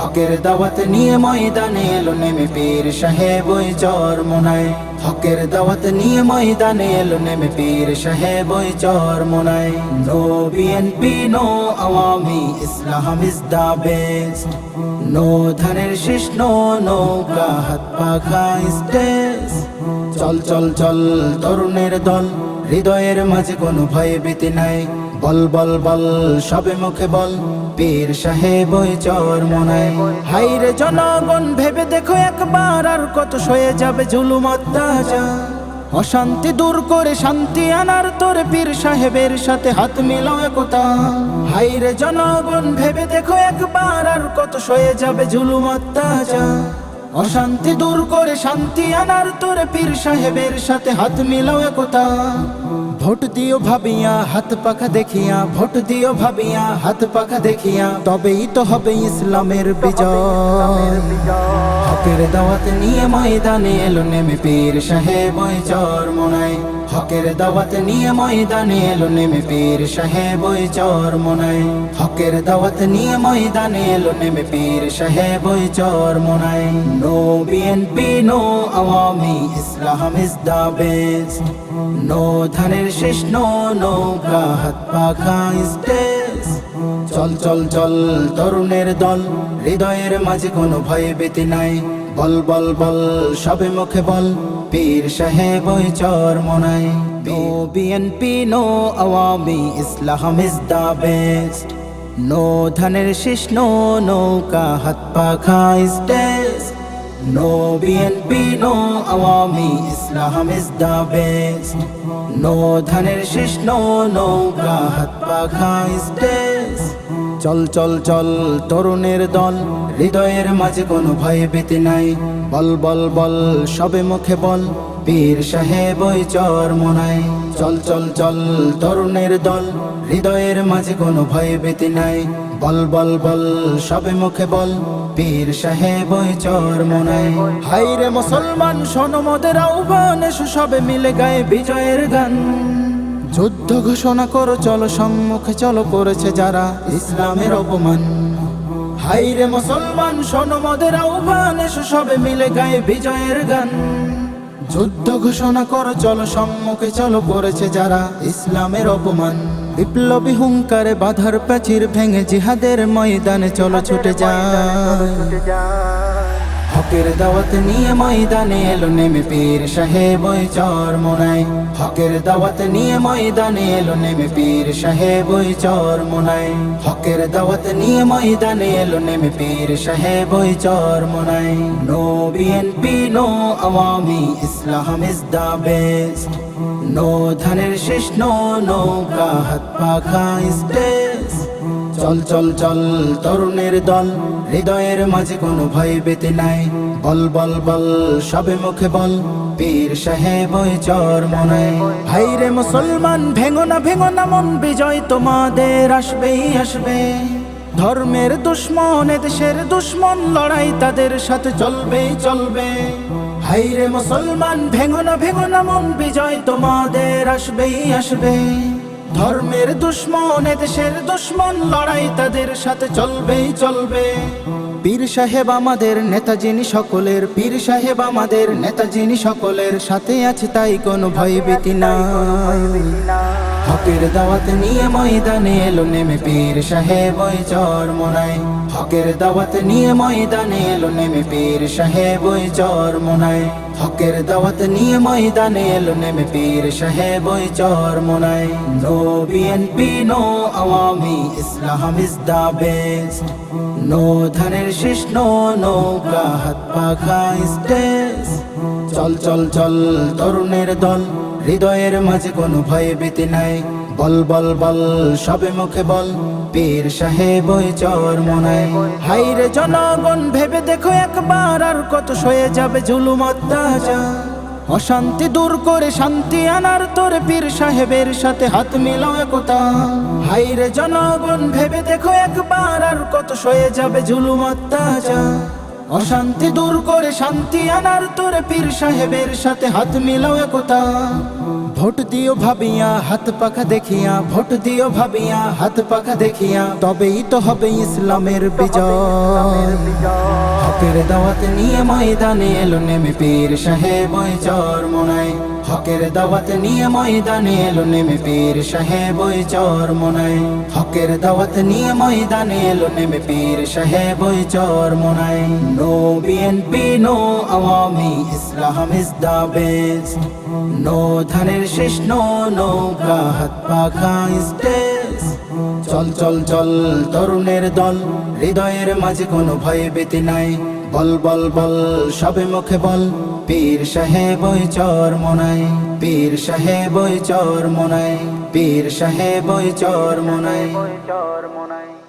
হকের দাওয়াত নিয়ে ময়দানে এলো নেমে পীর সাহেব ওই চর মোনায় হকের দাওয়াত নিয়ে ময়দানে এলো নেমে পীর সাহেব ওই চর মোনায় no BNP no Awami Islam is the best no ধানের শেষ, নো নৌকা হাত পাখা স্টেজ চল চল চল, তরুণের দল, হৃদয়ের মাঝে কোনো ভয় ভীতি নাই। বল বল বল, সবে মুখে বল, পীর সাহেব ওই চর মনায়। হাইরে জনগণ, ভেবে দেখো একবার আর কত সয়ে যাবে জুলুম অত্যাচার। অশান্তি দূর করে শান্তি আনার তোর পীর সাহেবের সাথে হাত মিলাও একতা। হাইরে জনগণ, ভেবে দেখো একবার আর কত সয়ে যাবে জুলুম অত্যাচার। অশান্তি দূর করে শান্তি আনার তোর পীর সাহেবের সাথে হাত মিলাও একতা। ভোট দিও ভাবিয়া, হাত পাখা দেখিয়া, ভোট দিও ভাবিয়া, হাত পাখা দেখিয়া, তবেই তো হবে ইসলামের বিজয়। হকের দাওয়াত নিয়ে ময়দানে এলো নেমে পীর সাহেব চর মোনায় হকের দাওয়াত নিয়ে ময়দানে এলো নেমে পীর সাহেব ওই চর মোনায় হকের দাওয়াত নিয়ে ময়দানে এলো নেমে পীর সাহেব ওই Charmonai no BNP no Awami Islam is the best no ধানের শেষ নো নৌকা, হাত পাখা স্টেজ চল চল চল, তরুণের দল, হৃদয়ের মাঝে কোনো ভয় ভীতি নাই। বল বল বল সবে মুখে বল পীর সাহেব ওই চর মনাই no BNP no Awami Islam is the best. No ধানের শেষ নো নৌকা হাত পাখা stage no BNP no Awami Islam is the best. No ধানের শেষ নো নৌকা হাত পাখা স্টেজ চল চল চল, তরুণের দল। হৃদয়ের মাঝে কোনো ভয় ভীতি নাই। বল বল বল, সবে মুখে বল। পীর সাহেব ওই চর মোনায়। চল চল চল, তরুণের দল। হৃদয়ের মাঝে কোনো ভয় ভীতি নাই। বল বল বল, সবে মুখে বল। পীর সাহেব ওই চর মোনায়। হাইরে মুসলমান, শোনো মোদের আহ্বান। সবে মিলে গায়ে বিজয়ের গান। যুদ্ধ ঘোষণা করো, চলো সম্মুখে, চলো করেছে যারা ইসলামের অপমান। হাইরে মুসলমান, শোনো মোদের আহ্বান, এসো সবে মিলে গায়ে বিজয়ের গান। যুদ্ধ ঘোষণা করো, চলো সম্মুখে, চলো করেছে যারা ইসলামের অপমান। বিপ্লবী হুঙ্কারে বাধার প্রাচীর ভেঙে জিহাদের ময়দানে চলো ছুটে যায় হকের দাওয়াত নিয়ে ময়দানে এলো নেমে পীর সাহেব, ওই চর মোনায়। হকের দাওয়াত নিয়ে ময়দানে এলো নেমে পীর সাহেব, ওই চর মোনায়। হকের দাওয়াত নিয়ে ময়দানে এলো নেমে পীর সাহেব, ওই চর মোনায়। No BNP no Awami Islam is the best no ধানের শেষ, নো নৌকা, হাত পাখা স্টেজ চল চল চল, তরুণের দল, হৃদয়ের মাঝে কোনো ভয় ভীতি নাই। বল বল বল, সবে মুখে বল, পীর সাহেব ওই চর মনায়। ভাইরে মুসলমান, ভেঙো না ভেঙো না মন, বিজয় তোমাদের আসবেই, আসবে। ধর্মের দুশ্মন দেশের দুশ্মন, লড়াই তাদের সাথে চলবেই, চলবে। হাইরে মুসলমান, ভেঙো না ভেঙো না মন, বিজয় তোমাদের আসবেই, আসবে। ধর্মের দুশ্মন দেশের দুশ্মন, লড়াই তাদের সাথে চলবেই চলবে। পীর সাহেব আমাদের নেতা যিনি সকলের পীর সাহেব আমাদের নেতা যিনি সকলের সাথে আছে তাই কোনো ভয় ভীতি না হকের দাওয়াত নিয়ে ময়দানে এলো নেমে পীর সাহেব ওই চর মোনায়। হকের দাওয়াত নিয়ে ময়দানে এলো নেমে পীর সাহেব ওই চর মোনায়। হকের দাওয়াত নিয়ে ময়দানে এলো নেমে পীর সাহেব ওই চর মোনায়। No BNP no Awami Islam is the best no ধানের শেষ, নো নৌকা, হাত পাখা স্টেজ। চল চল চল, তরুণের দল। হৃদয়ের মাঝে কোনো ভয় ভীতি নাই। বল বল বল, সবে মুখে বল, পীর সাহেব ওই চর মনায়। হাইরে জনগণ, ভেবে দেখো একবার আর কত সয়ে যাবে জুলুম অত্যাচার। অশান্তি দূর করে শান্তি আনার তোর পীর সাহেবের সাথে হাত মিলাও একতা। হাইরে জনগণ, ভেবে দেখো একবার আর কত সয়ে যাবে জুলুম অত্যাচার। অশান্তি দূর করে শান্তি আনার তোরে পীর সাহেবের সাথে হাত মিলাও একতা। ভোট দিও ভাবিয়া, হাত পাখা দেখিয়া, ভোট দিও ভাবিয়া, হাত পাখা দেখিয়া, তবেই তো হবে ইসলামের বিজয়। হকের দাওয়াত নিয়ে ময়দানে এলো নেমে পীর সাহেব চর মোনায় হকের দাওয়াত নিয়ে ময়দানে এলো নেমে পীর সাহেব ওই চর মোনায়। হকের দাওয়াত নিয়ে ময়দানে এলো নেমে পীর সাহেব ওই চর মোনায়। No BNP no Awami Islam is the best no ধানের শেষ, নো নো হাত পাখা স্টেজ চল চল চল, তরুণের দল, হৃদয়ের মাঝে কোনো ভয় বেতি নাই। বল বল বল, সবে মুখে বল। পীর সাহেব ওই চর মনাই পীর সাহেব ওই চর মনাই পীর সাহেব ওই চর মনাই চর মনাই